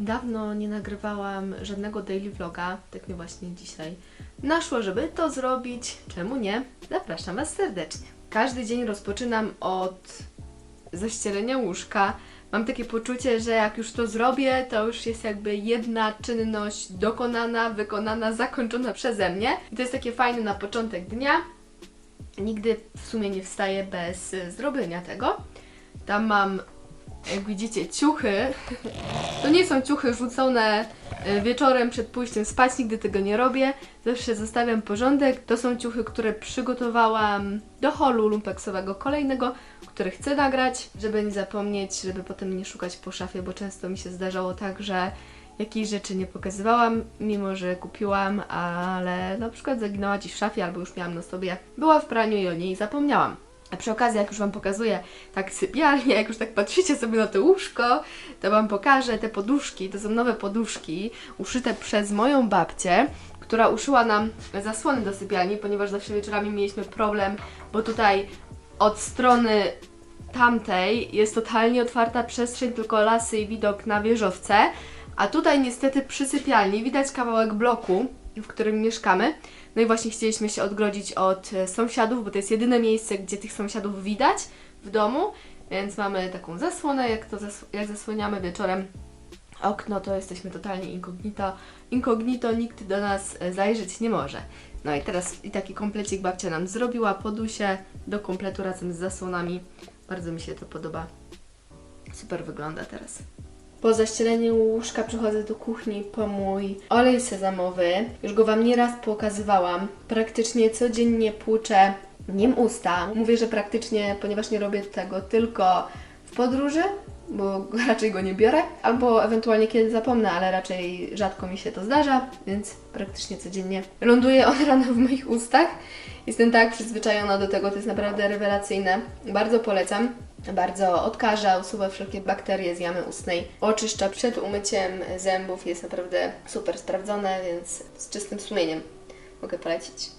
Dawno nie nagrywałam żadnego daily vloga, tak mi właśnie dzisiaj naszło, żeby to zrobić. Czemu nie? Zapraszam Was serdecznie. Każdy dzień rozpoczynam od zaścielenia łóżka. Mam takie poczucie, że jak już to zrobię, to już jest jakby jedna czynność dokonana, wykonana, zakończona przeze mnie. I to jest takie fajne na początek dnia. Nigdy w sumie nie wstaję bez zrobienia tego. Tam mam, jak widzicie, ciuchy. To nie są ciuchy rzucone y, wieczorem przed pójściem spać, nigdy tego nie robię. Zawsze zostawiam porządek. To są ciuchy, które przygotowałam do holu lumpeksowego kolejnego, który chcę nagrać, żeby nie zapomnieć, żeby potem nie szukać po szafie, bo często mi się zdarzało tak, że jakiejś rzeczy nie pokazywałam, mimo że kupiłam, ale na przykład zaginęła gdzieś w szafie albo już miałam na sobie, była w praniu i o niej zapomniałam. A przy okazji, jak już Wam pokazuję tak sypialnie, jak już tak patrzycie sobie na to łóżko, to Wam pokażę te poduszki. To są nowe poduszki uszyte przez moją babcię, która uszyła nam zasłony do sypialni, ponieważ zawsze wieczorami mieliśmy problem, bo tutaj od strony tamtej jest totalnie otwarta przestrzeń, tylko lasy i widok na wieżowce, a tutaj niestety przy sypialni widać kawałek bloku, w którym mieszkamy. No i właśnie chcieliśmy się odgrodzić od e, sąsiadów, bo to jest jedyne miejsce, gdzie tych sąsiadów widać w domu, więc mamy taką zasłonę, jak to jak zasłaniamy wieczorem okno, to jesteśmy totalnie incognito. Incognito, nikt do nas e, zajrzeć nie może. No i teraz i taki komplecik babcia nam zrobiła, podusie do kompletu razem z zasłonami. Bardzo mi się to podoba. Super wygląda teraz. Po zaścieleniu łóżka przychodzę do kuchni po mój olej sezamowy. Już go Wam nieraz pokazywałam. Praktycznie codziennie płuczę nim usta. Mówię, że praktycznie, ponieważ nie robię tego tylko w podróży, bo raczej go nie biorę, albo ewentualnie kiedy zapomnę, ale raczej rzadko mi się to zdarza, więc praktycznie codziennie ląduje on rano w moich ustach. Jestem tak przyzwyczajona do tego, to jest naprawdę rewelacyjne. Bardzo polecam. Bardzo odkaża, usuwa wszelkie bakterie z jamy ustnej, oczyszcza przed umyciem zębów, jest naprawdę super sprawdzone, więc z czystym sumieniem mogę polecić.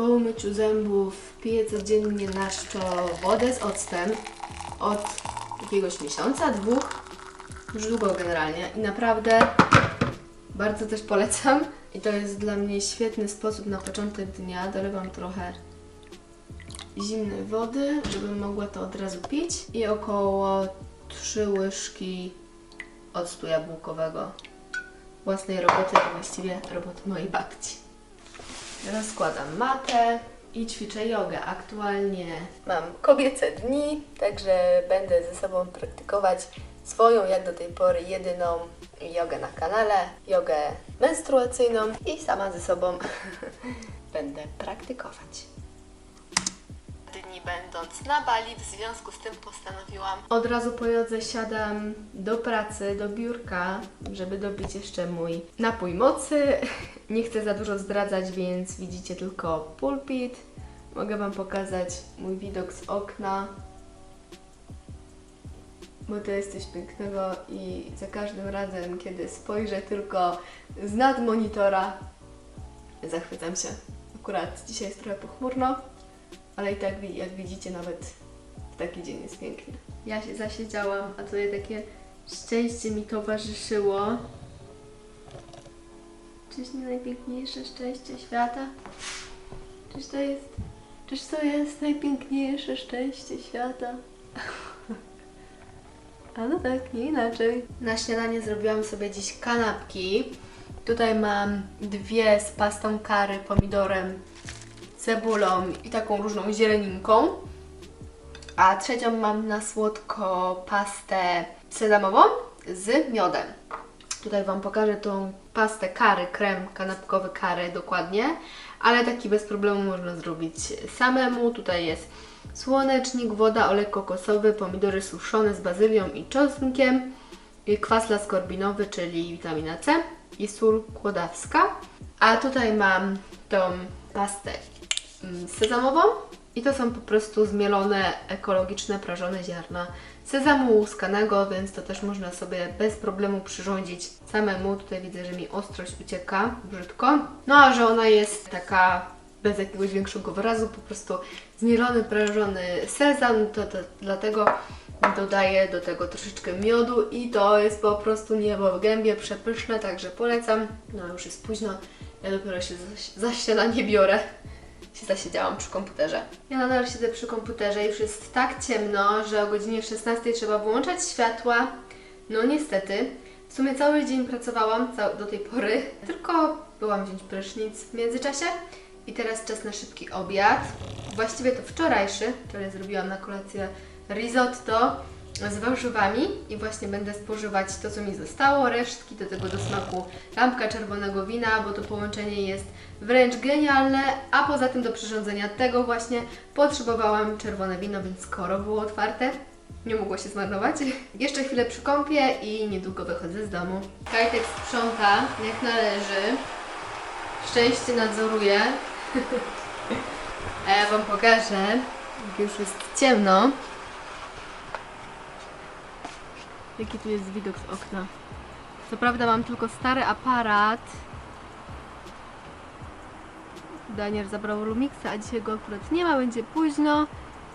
Po umyciu zębów piję codziennie na czczo wodę z octem od jakiegoś miesiąca, dwóch, już długo generalnie i naprawdę bardzo też polecam. I to jest dla mnie świetny sposób na początek dnia. Dolewam trochę zimnej wody, żebym mogła to od razu pić i około 3 łyżki octu jabłkowego. Własnej roboty, a właściwie roboty mojej babci. Rozkładam matę i ćwiczę jogę. Aktualnie mam kobiece dni, także będę ze sobą praktykować swoją, jak do tej pory, jedyną jogę na kanale, jogę menstruacyjną i sama ze sobą będę praktykować. Będąc na Bali, w związku z tym postanowiłam od razu po jodze siadam do pracy, do biurka, żeby dobić jeszcze mój napój mocy. Nie chcę za dużo zdradzać, więc widzicie tylko pulpit. Mogę Wam pokazać mój widok z okna bo to jest coś pięknego i za każdym razem, kiedy spojrzę tylko z nad monitora, zachwycam się. Akurat dzisiaj jest trochę pochmurno, ale i tak jak widzicie nawet w taki dzień jest piękny. Ja się zasiedziałam, a tutaj takie szczęście mi towarzyszyło. Czyż nie najpiękniejsze szczęście świata? Czyż to jest... Czyż to jest najpiękniejsze szczęście świata? A no tak, nie inaczej. Na śniadanie zrobiłam sobie dziś kanapki. Tutaj mam dwie z pastą kary, pomidorem, cebulą i taką różną zieleninką. A trzecią mam na słodko pastę sezamową z miodem. Tutaj Wam pokażę tą pastę kary, krem kanapkowy kary dokładnie, ale taki bez problemu można zrobić samemu. Tutaj jest słonecznik, woda, olej kokosowy, pomidory suszone z bazylią i czosnkiem, kwas laskorbinowy, czyli witamina C i sól kłodawska. A tutaj mam tą pastę sezamową i to są po prostu zmielone, ekologiczne, prażone ziarna sezamu łuskanego, więc to też można sobie bez problemu przyrządzić samemu. Tutaj widzę, że mi ostrość ucieka brzydko. No a że ona jest taka bez jakiegoś większego wyrazu, po prostu zmielony, prażony sezam, to, to dlatego dodaję do tego troszeczkę miodu i to jest po prostu niebo w gębie, przepyszne, także polecam. No już jest późno, ja dopiero się za, za śniadanie biorę. Się zasiedziałam przy komputerze. Ja nadal siedzę przy komputerze, już jest tak ciemno, że o godzinie 16 trzeba wyłączać światła. No niestety, w sumie cały dzień pracowałam do tej pory, tylko byłam wziąć prysznic w międzyczasie i teraz czas na szybki obiad. Właściwie to wczorajszy, wczoraj zrobiłam na kolację risotto z warzywami i właśnie będę spożywać to, co mi zostało, resztki do tego do smaku lampka czerwonego wina, bo to połączenie jest wręcz genialne, a poza tym do przyrządzenia tego właśnie potrzebowałam czerwone wino, więc skoro było otwarte, nie mogło się zmarnować. Jeszcze chwilę przy kąpie i niedługo wychodzę z domu. Kajtek sprząta jak należy. Szczęście nadzoruje. A ja Wam pokażę, jak już jest ciemno. Jaki tu jest widok z okna. Co prawda mam tylko stary aparat. Daniel zabrał Lumixa, a dzisiaj go akurat nie ma, będzie późno.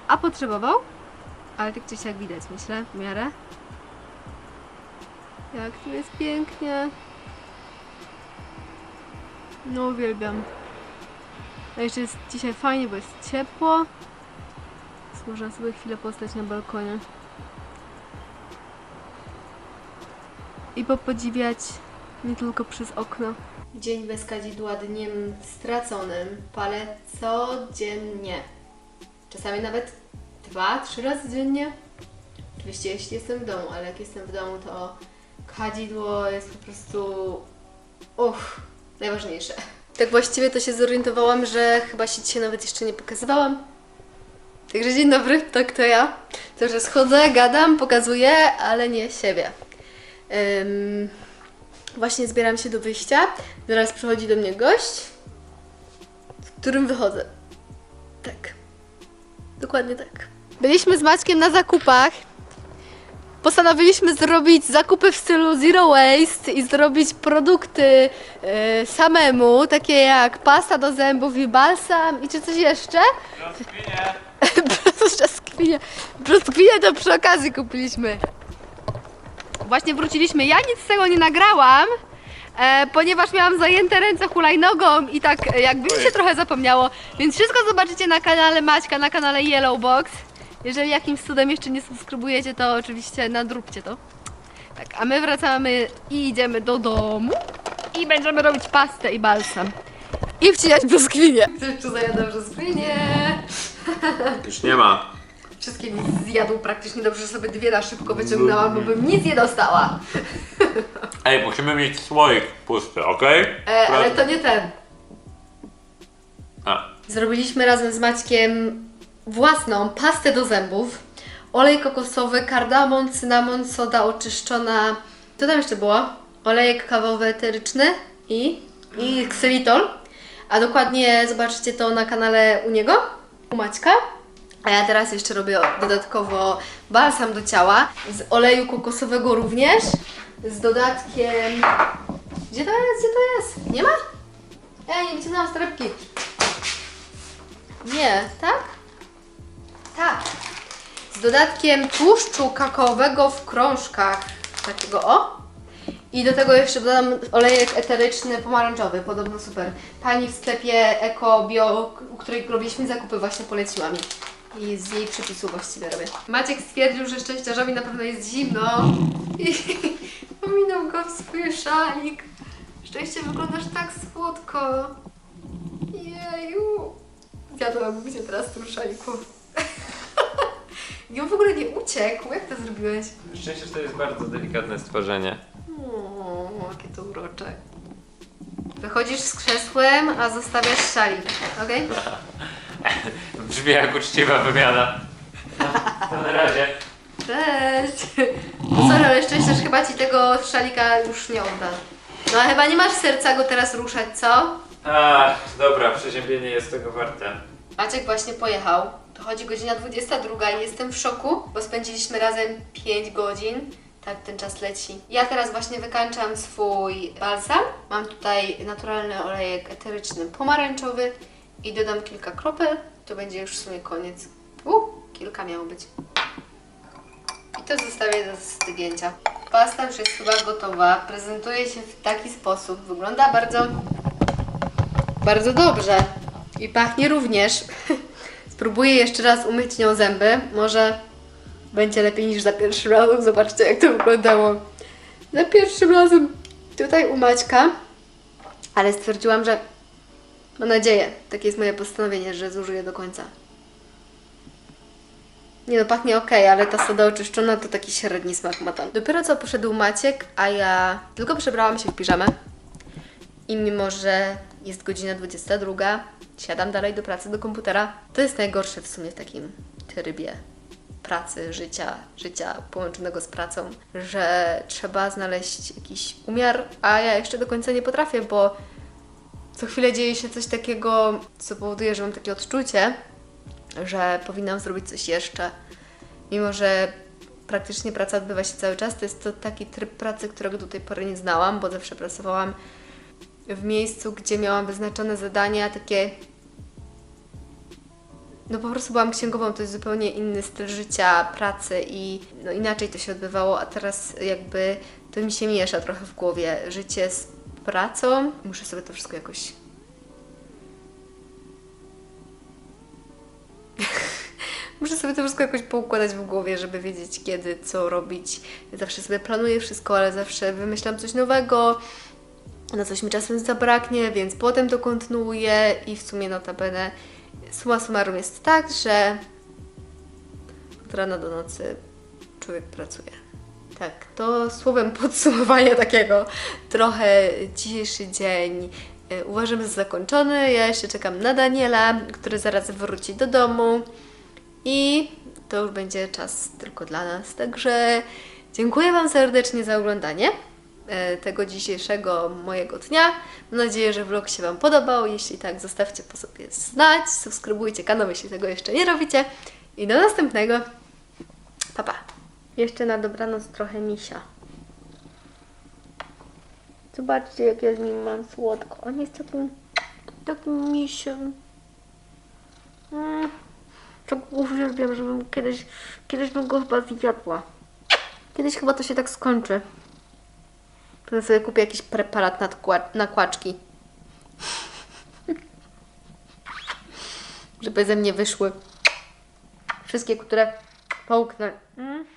A potrzebował? Ale tak czy siak widać, myślę, w miarę. Jak tu jest pięknie. No uwielbiam. A jeszcze jest dzisiaj fajnie, bo jest ciepło. Więc można sobie chwilę postać na balkonie. I popodziwiać nie tylko przez okno. Dzień bez kadzidła dniem straconym. Palę codziennie. Czasami nawet dwa, trzy razy dziennie. Oczywiście jeśli jestem w domu, ale jak jestem w domu, to kadzidło jest po prostu uff, najważniejsze. Tak właściwie to się zorientowałam, że chyba się dzisiaj nawet jeszcze nie pokazywałam. Także dzień dobry, tak to ja. Także schodzę, gadam, pokazuję, ale nie siebie. Ym, właśnie zbieram się do wyjścia. Zaraz przychodzi do mnie gość, z którym wychodzę. Tak. Dokładnie tak. Byliśmy z Maćkiem na zakupach. Postanowiliśmy zrobić zakupy w stylu zero waste i zrobić produkty e, samemu, takie jak pasta do zębów i balsam i czy coś jeszcze? Brzoskwinie. Brzoskwinie to przy okazji kupiliśmy. Właśnie wróciliśmy. Ja nic z tego nie nagrałam, e, ponieważ miałam zajęte ręce hulajnogą i tak e, jakby mi się trochę zapomniało. Więc wszystko zobaczycie na kanale Maćka, na kanale Yellowbox. Jeżeli jakimś cudem jeszcze nie subskrybujecie, to oczywiście nadróbcie to. Tak, a my wracamy i idziemy do domu i będziemy robić pastę i balsam. I wcinać brzoskwinie. Ktoś tu zajada brzoskwinie. Już nie ma. Wszystkie mi zjadł praktycznie dobrze, że sobie dwie na szybko wyciągnęłam, bo bym nic nie dostała. Ej, musimy mieć słoik pusty, okej? E, ale to nie ten. A, Zrobiliśmy razem z Maćkiem własną pastę do zębów. Olej kokosowy, kardamon, cynamon, soda oczyszczona. Co tam jeszcze było? Olejek kawowy eteryczny i, i ksylitol. A dokładnie zobaczycie to na kanale u niego, u Maćka. A ja teraz jeszcze robię dodatkowo balsam do ciała z oleju kokosowego również. Z dodatkiem... Gdzie to jest? Gdzie to jest? Nie ma? Ja nie wyciągnęłam z torebki. Nie, tak? Tak. Z dodatkiem tłuszczu kakaowego w krążkach. Takiego o. I do tego jeszcze dodam olejek eteryczny pomarańczowy, podobno super. Pani w sklepie Eko Bio, u której robiliśmy zakupy, właśnie poleciła mi. I z jej przepisu właściwie robię. Maciek stwierdził, że szczęściarzowi na pewno jest zimno. I pominął go w swój szalik. Szczęście wyglądasz tak słodko. Jeju. Zjadłabym cię teraz tym szaliku. I on w ogóle nie uciekł. Jak to zrobiłeś? szczęście to jest bardzo delikatne stworzenie. O, jakie to urocze. Wychodzisz z krzesłem, a zostawiasz szalik, okej? Brzmi jak uczciwa wymiana. To na razie. Cześć! No sorry, ale szczęściarz chyba Ci tego szalika już nie odda. No a chyba nie masz serca go teraz ruszać, co? A, dobra, przeziębienie jest tego warte. Maciek właśnie pojechał. Dochodzi godzina 22 i jestem w szoku, bo spędziliśmy razem 5 godzin. Tak ten czas leci. Ja teraz właśnie wykańczam swój balsam. Mam tutaj naturalny olejek eteryczny pomarańczowy i dodam kilka kropel. To będzie już w sumie koniec. Kilka miało być. I to zostawię do stygnięcia. Pasta już jest chyba gotowa. Prezentuje się w taki sposób. Wygląda bardzo, bardzo dobrze. I pachnie również. Spróbuję jeszcze raz umyć nią zęby. Może będzie lepiej niż za pierwszym razem. Zobaczcie, jak to wyglądało. Za pierwszym razem tutaj u Maćka. Ale stwierdziłam, że mam nadzieję, takie jest moje postanowienie, że zużyję do końca. Nie no, pachnie ok, ale ta soda oczyszczona to taki średni smak ma tam. Dopiero co poszedł Maciek, a ja tylko przebrałam się w piżamę. I mimo, że jest godzina 22, siadam dalej do pracy, do komputera. To jest najgorsze w sumie w takim trybie pracy, życia, życia połączonego z pracą, że trzeba znaleźć jakiś umiar, a ja jeszcze do końca nie potrafię, bo co chwilę dzieje się coś takiego, co powoduje, że mam takie odczucie, że powinnam zrobić coś jeszcze. Mimo, że praktycznie praca odbywa się cały czas, to jest to taki tryb pracy, którego do tej pory nie znałam, bo zawsze pracowałam w miejscu, gdzie miałam wyznaczone zadania takie. No po prostu byłam księgową, to jest zupełnie inny styl życia, pracy i no inaczej to się odbywało, a teraz jakby to mi się miesza trochę w głowie. Życie z pracą, muszę sobie to wszystko jakoś Muszę sobie to wszystko jakoś poukładać w głowie, żeby wiedzieć kiedy, co robić. Zawsze sobie planuję wszystko, ale zawsze wymyślam coś nowego. Na coś mi czasem zabraknie, więc potem to kontynuuję i w sumie notabene summa summarum jest tak, że od rana do nocy człowiek pracuje. Tak, to słowem podsumowania takiego trochę dzisiejszy dzień y, uważam za zakończony. Ja jeszcze czekam na Daniela, który zaraz wróci do domu. I to już będzie czas tylko dla nas. Także dziękuję Wam serdecznie za oglądanie e, tego dzisiejszego mojego dnia. Mam nadzieję, że vlog się Wam podobał. Jeśli tak, zostawcie po sobie znać. Subskrybujcie kanał, jeśli tego jeszcze nie robicie. I do następnego. Pa, pa. Jeszcze na dobranoc trochę misia. Zobaczcie, jak ja z nim mam słodko. On jest takim, takim misiem. Mm. Tak uwielbiam, żebym kiedyś, kiedyś bym go chyba zjadła. Kiedyś chyba to się tak skończy. Potem sobie kupię jakiś preparat na, na kłaczki. Żeby ze mnie wyszły wszystkie, które połknę. Mm.